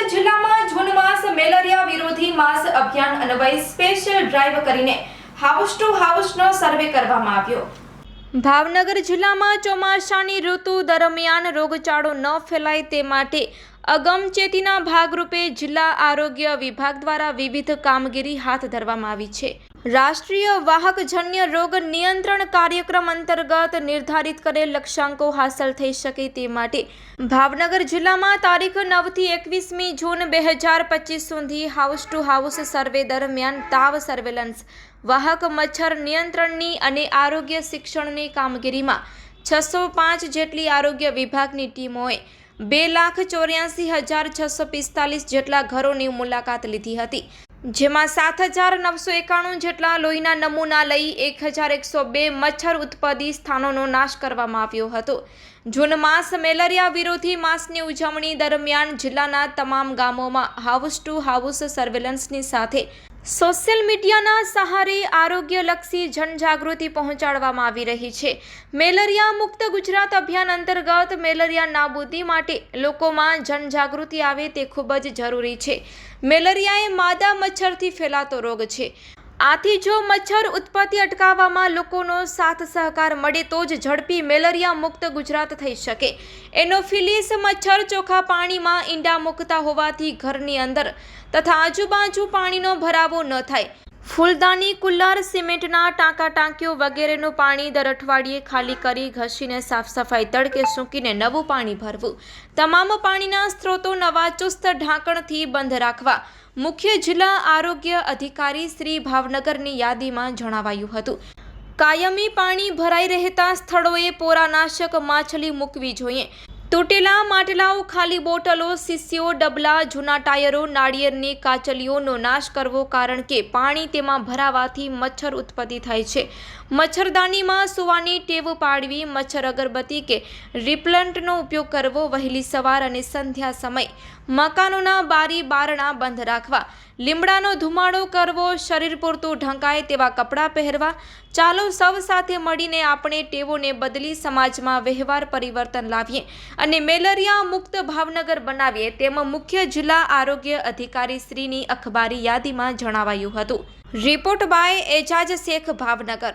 અમદાવાદ જિલ્લામાં જૂન માસ મેલેરિયા વિરોધી માસ અભિયાન અન્વયે સ્પેશિયલ ડ્રાઈવ કરીને હાઉસ ટુ હાઉસનો સર્વે કરવામાં આવ્યો. ભાવનગર જિલ્લામાં ચોમાસાની ઋતુ દરમિયાન રોગચાળો ન ફેલાય તે માટે અગમચેતીના ભાગરૂપે જિલ્લા આરોગ્ય વિભાગ દ્વારા વિવિધ કામગીરી હાથ ધરવામાં આવી છે. રાષ્ટ્રીય વાહકજન્ય રોગ નિયંત્રણ કાર્યક્રમ અંતર્ગત નિર્ધારિત કરેલ લક્ષ્યાંકો હાંસલ થઈ શકે તે માટે ભાવનગર જિલ્લામાં તારીખ નવથી એકવીસમી જૂન બે હજાર પચીસ સુધી હાઉસ ટુ હાઉસ સર્વે દરમિયાન તાવ સર્વેલન્સ, વાહક મચ્છર નિયંત્રણની અને આરોગ્ય શિક્ષણની કામગીરીમાં છસો પાંચ જેટલી આરોગ્ય વિભાગની ટીમોએ બે લાખ ચોર્યાસી હજાર છસો પિસ્તાલીસ જેટલા ઘરોની મુલાકાત લીધી હતી. જેમાં સાત હજાર નવસો એકાણું જેટલા લોહીના નમૂના લઈ એક હજાર એકસો બે મચ્છર ઉત્પાદી સ્થાનોનો નાશ કરવામાં આવ્યો હતો. જૂન માસ મેલેરિયા વિરોધી માસની ઉજવણી દરમિયાન જિલ્લાના તમામ ગામોમાં હાઉસ ટુ હાઉસ સર્વેલન્સની સાથે સોશિયલ મીડિયાના સહારે આરોગ્યલક્ષી જનજાગૃતિ પહોંચાડવામાં આવી રહી છે. મેલેરિયા મુક્ત ગુજરાત અભિયાન અંતર્ગત મેલેરિયા નાબૂદી માટે લોકોમાં જનજાગૃતિ આવે તે ખૂબ જ જરૂરી છે. મેલેરિયા એ માદા મચ્છરથી ફેલાતો રોગ છે. આથી જો મચ્છર ઉત્પત્તિ અટકાવવામાં લોકોનો સાથ સહકાર મળે તો જ ઝડપી મેલેરિયા મુક્ત ગુજરાત થઈ શકે. એનોફિલિસ મચ્છર ચોખા પાણીમાં ઈંડા મૂકતા હોવાથી ઘરની અંદર તથા આજુબાજુ પાણીનો ભરાવો ન થાય. ફૂલદાની, કુલ્લર, સિમેન્ટના ટાંકા ટાંકીઓ વગેરેનું પાણી દર અઠવાડિયે ખાલી કરી ઘસીને સાફ સફાઈ તડકે સૂકીને નવું પાણી ભરવું. તમામ પાણીના સ્ત્રોતો નવા ચુસ્ત ઢાંકણથી બંધ રાખવા. મુખ્ય જિલ્લા આરોગ્ય અધિકારી શ્રી ભાવનગરની યાદીમાં જણાવાયું હતું. કાયમી પાણી ભરાઈ રહેતા સ્થળોએ પોરાનાશક માછલી મૂકવી જોઈએ. તૂટેલા માટલાઓ, ખાલી બોટલો, શીશીઓ, ડબલા, જૂના ટાયરો, નાળિયેરની કાચલીઓનો નાશ કરવો કારણ કે પાણી તેમાં ભરાવાથી મચ્છર ઉત્પત્તિ થાય છે. મચ્છરદાનીમાં સુવાની ટેવ પાડવી મચ્છર અગરબત્તી કે રિપ્લન્ટનો ઉપયોગ કરવો વહેલી સવાર અને સંધ્યા સમય. મકાનોના બારી બારણા બંધ રાખવા. લીમડાનો ધુમાડો કરવો, શરીર પૂરતું ઢંકાય તેવા કપડાં પહેરવા, ચાલો સૌ સાથે મળીને આપણે ટેવોને બદલી સમાજમાં વ્યવહાર પરિવર્તન લાવીએ અને મેલેરિયા મુક્ત ભાવનગર બનાવીએ તેમ મુખ્ય જિલ્લા આરોગ્ય અધિકારી શ્રીની અખબારી યાદીમાં જણાવાયું હતું. Report by Ejaz Shaikh Bhavnagar.